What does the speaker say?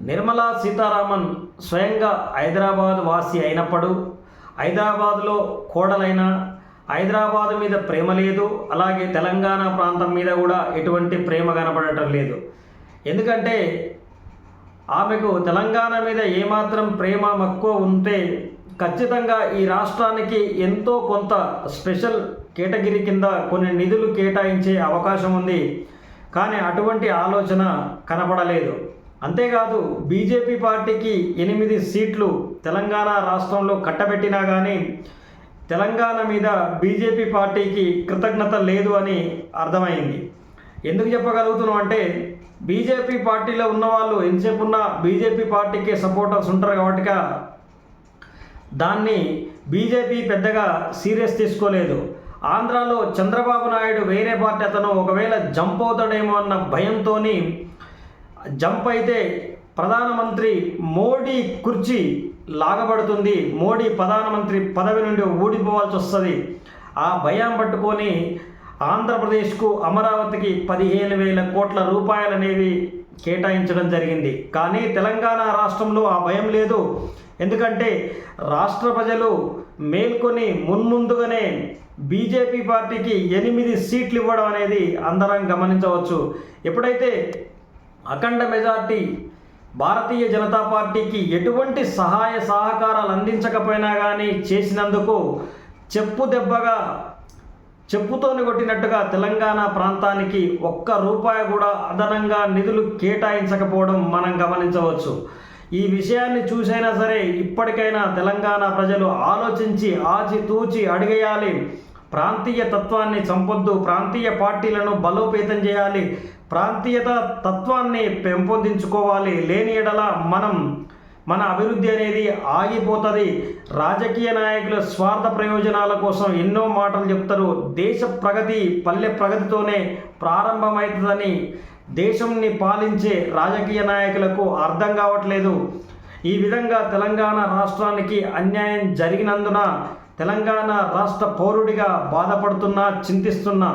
నిర్మలా సీతారామన్ స్వయంగా హైదరాబాద్ వాసి అయినప్పుడు హైదరాబాద్లో కోడలైన హైదరాబాద్ మీద ప్రేమ లేదు అలాగే తెలంగాణ ప్రాంతం మీద కూడా ఎటువంటి ప్రేమ కనపడటం లేదు. ఎందుకంటే ఆమెకు తెలంగాణ మీద ఏమాత్రం ప్రేమ మక్కువ ఉంటే ఖచ్చితంగా ఈ రాష్ట్రానికి ఎంతో కొంత స్పెషల్ కేటగిరీ కింద కొన్ని నిధులు కేటాయించే అవకాశం ఉంది. కానీ అటువంటి ఆలోచన కనపడలేదు. అంతేకాదు బీజేపీ పార్టీకి ఎనిమిది సీట్లు తెలంగాణ రాష్ట్రంలో కట్టబెట్టినా కానీ తెలంగాణ మీద బీజేపీ పార్టీకి కృతజ్ఞత లేదు అని అర్థమైంది. ఎందుకు చెప్పగలుగుతున్నాం అంటే బీజేపీ పార్టీలో ఉన్నవాళ్ళు ఎంతసేపు ఉన్న బీజేపీ పార్టీకి సపోర్టర్స్ ఉంటారు కాబట్టి దాన్ని బీజేపీ పెద్దగా సీరియస్ తీసుకోలేదు. ఆంధ్రాలో చంద్రబాబు నాయుడు వేరే పార్టీ అతను ఒకవేళ జంప్ అవుతాడేమో అన్న భయంతో జంప్ అయితే ప్రధానమంత్రి మోడీ కుర్చీ లాగబడుతుంది. మోడీ ప్రధానమంత్రి పదవి నుండి ఊడిపోవాల్సి వస్తుంది. ఆ భయం పట్టుకొని ఆంధ్రప్రదేశ్కు అమరావతికి పదిహేను వేల కోట్ల రూపాయలు అనేవి కేటాయించడం జరిగింది. కానీ తెలంగాణ రాష్ట్రంలో ఆ భయం లేదు. ఎందుకంటే రాష్ట్ర ప్రజలు మేల్కొని మున్ముందుగానే బీజేపీ పార్టీకి ఎనిమిది సీట్లు ఇవ్వడం అనేది అందరం గమనించవచ్చు. ఎప్పుడైతే అఖండ మెజార్టీ భారతీయ జనతా పార్టీకి ఎటువంటి సహాయ సహకారాలు అందించకపోయినా కానీ చేసినందుకు చెప్పు దెబ్బగా చెప్పుతోని కొట్టినట్టుగా తెలంగాణ ప్రాంతానికి ఒక్క రూపాయి కూడా అదనంగా నిధులు కేటాయించకపోవడం మనం గమనించవచ్చు. ఈ విషయాన్ని చూసైనా సరే ఇప్పటికైనా తెలంగాణ ప్రజలు ఆలోచించి ఆచితూచి అడిగేయాలి. ప్రాంతీయ తత్వాన్ని చంపొద్దు ప్రాంతీయ పార్టీలను బలోపేతం చేయాలి ప్రాంతీయత తత్వాన్ని పెంపొందించుకోవాలి. లేని ఎడల మనం మన అభివృద్ధి అనేది ఆగిపోతుంది. రాజకీయ నాయకుల స్వార్థ ప్రయోజనాల కోసం ఎన్నో మాటలు చెప్తారు. దేశ ప్రగతి పల్లె ప్రగతితోనే ప్రారంభమవుతుందని దేశంని పాలించే రాజకీయ నాయకులకు అర్థం కావట్లేదు. ఈ విధంగా తెలంగాణ రాష్ట్రానికి అన్యాయం జరిగినందున తెలంగాణ రాష్ట్ర పౌరుడిగా బాధపడుతున్నా చింతిస్తున్నా